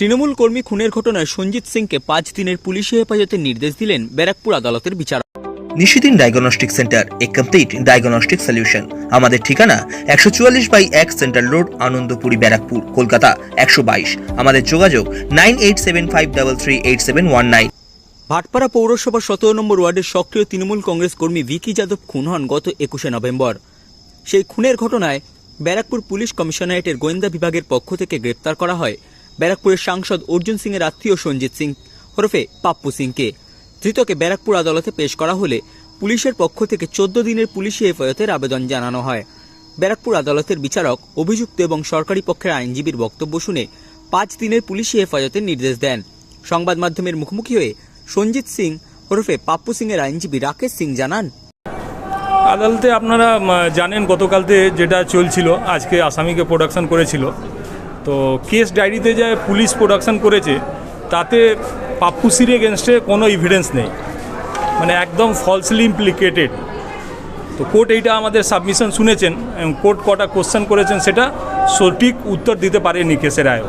তৃণমূল কর্মী খুনের ঘটনায় সঞ্জিত সিংকে পাঁচ দিনের পুলিশি হেফাজতের নির্দেশ দিলেন ব্যারাকপুর আদালতের বিচারক। নিশিদিন ডায়াগনস্টিক সেন্টার এ কমপ্লিট ডায়াগনস্টিক সলিউশন আমাদের ঠিকানা একশো চুয়াল্লিশ বাই এক সেন্ট্রাল রোড আনন্দপুরি ব্যারাকপুর কলকাতা একশো বাইশ। আমাদের যোগাযোগ nine eight seven five double three eight seven one nine. Bhatpara পৌরসভার সতেরো নম্বর ওয়ার্ডের সক্রিয় তৃণমূল কংগ্রেস কর্মী ভিকি যাদব খুন হন গত একুশে নভেম্বর। সেই খুনের ঘটনায় ব্যারাকপুর পুলিশ কমিশনারেটের গোয়েন্দা বিভাগের পক্ষ থেকে গ্রেপ্তার করা হয়। ব্যারাকপুরের সাংসদ অর্জুন সিংয়ের আত্মীয় সঞ্জিত সিং, ওরফে পাপ্পু সিংকে। ধৃতকে ব্যারাকপুর আদালতে পেশ করা হলে পুলিশের পক্ষ থেকে চোদ্দ দিনের পুলিশি হেফাজতের আবেদন জানানো হয়। ব্যারাকপুর আদালতের বিচারক, অভিযুক্ত এবং সরকারি পক্ষের আইনজীবীর বক্তব্য শুনে পাঁচ দিনের পুলিশি হেফাজতের নির্দেশ দেন। সংবাদ মাধ্যমের মুখোমুখি হয়ে সঞ্জিত সিং, ওরফে পাপ্পু সিংয়ের আইনজীবী রাকেশ সিং জানান, আদালতে আপনারা জানেন গতকালতে যেটা চলছিল, আজকে আসামিকে প্রোডাকশন করেছিল। তো কেস ডায়েরিতে যে পুলিশ প্রোডাকশন করেছে তাতে পাপ্পুসির এগেনস্টে কোনো ইভিডেন্স নেই মানে একদম ফলসলি ইমপ্লিকেটেড তো কোর্ট এইটা আমাদের সাবমিশন শুনেছেন কোর্ট কটা কোশ্চেন করেছেন সেটা সঠিক উত্তর দিতে পারেনি কেসের আয়ও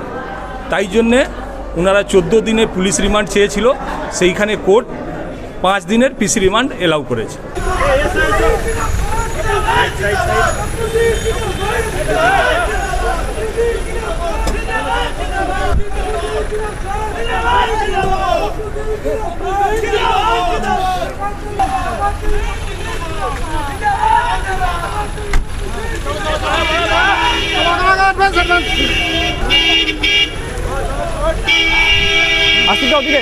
তাই জন্যে ওনারা চোদ্দ দিনে পুলিশ রিমান্ড চেয়েছিল সেইখানে কোর্ট পাঁচ দিনের পিসি রিমান্ড এলাউ করেছে অ্যাডভান্স অ্যাডভান্স আসছি তো ওদিকে